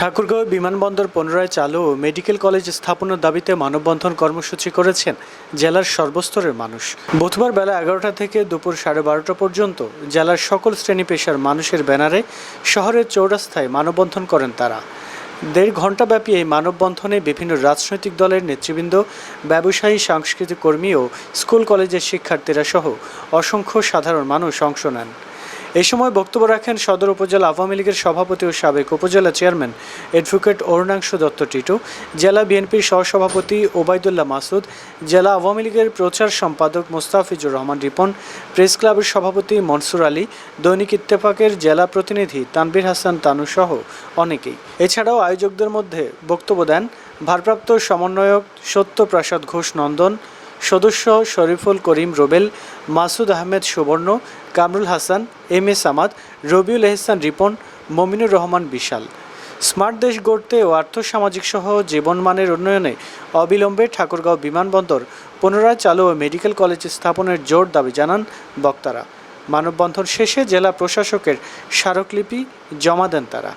ঠাকুরগাঁও বিমানবন্দর পুনরায় চালু ও মেডিকেল কলেজ স্থাপনের দাবিতে মানববন্ধন কর্মসূচি করেছেন জেলার সর্বস্তরের মানুষ। বুধবার বেলা এগারোটা থেকে দুপুর সাড়ে বারোটা পর্যন্ত জেলার সকল শ্রেণি পেশার মানুষের ব্যানারে শহরের চৌরাস্তায় মানববন্ধন করেন তারা। দেড় ঘণ্টাব্যাপী এই মানববন্ধনে বিভিন্ন রাজনৈতিক দলের নেতৃবৃন্দ, ব্যবসায়ী, সাংস্কৃতিক কর্মী ও স্কুল কলেজের শিক্ষার্থীরা সহ অসংখ্য সাধারণ মানুষ অংশ নেন। এই সময় বক্তব্য রাখেন সদর উপজেলা আওয়ামী লীগের সভাপতি ও সাবেক উপজেলা চেয়ারম্যান অ্যাডভোকেট অরুণাংশু দত্ত টিটু, জেলা বিএনপির সহসভাপতি ওবায়দুল্লাহ মাসুদ, জেলা আওয়ামী লীগের প্রচার সম্পাদক মোস্তাফিজুর রহমান রিপন, প্রেস ক্লাবের সভাপতি মনসুর আলী, দৈনিক ইত্তেফাকের জেলা প্রতিনিধি তানবির হাসান তানু সহ অনেকেই। এছাড়াও আয়োজকদের মধ্যে বক্তব্য দেন ভারপ্রাপ্ত সমন্বয়ক সত্যপ্রসাদ ঘোষ নন্দন সদস্য শরীফুল করিম Robel, Masud Ahmed Subarna, Kamrul Hasan, M A Samad, Rabiul Ehsan Ripon, Mominur Rahman Bishal. Smart দেশ গড়তে ও আর্থসামাজিক সহ জীবনমানের উন্নয়নে অবিলম্বে ঠাকুরগাঁও বিমানবন্দর পুনরায় চালু ও মেডিকেল কলেজ স্থাপনের জোর দাবি জানান বক্তারা। মানববন্ধন শেষে জেলা প্রশাসকের স্মারকলিপি জমা দেন তারা।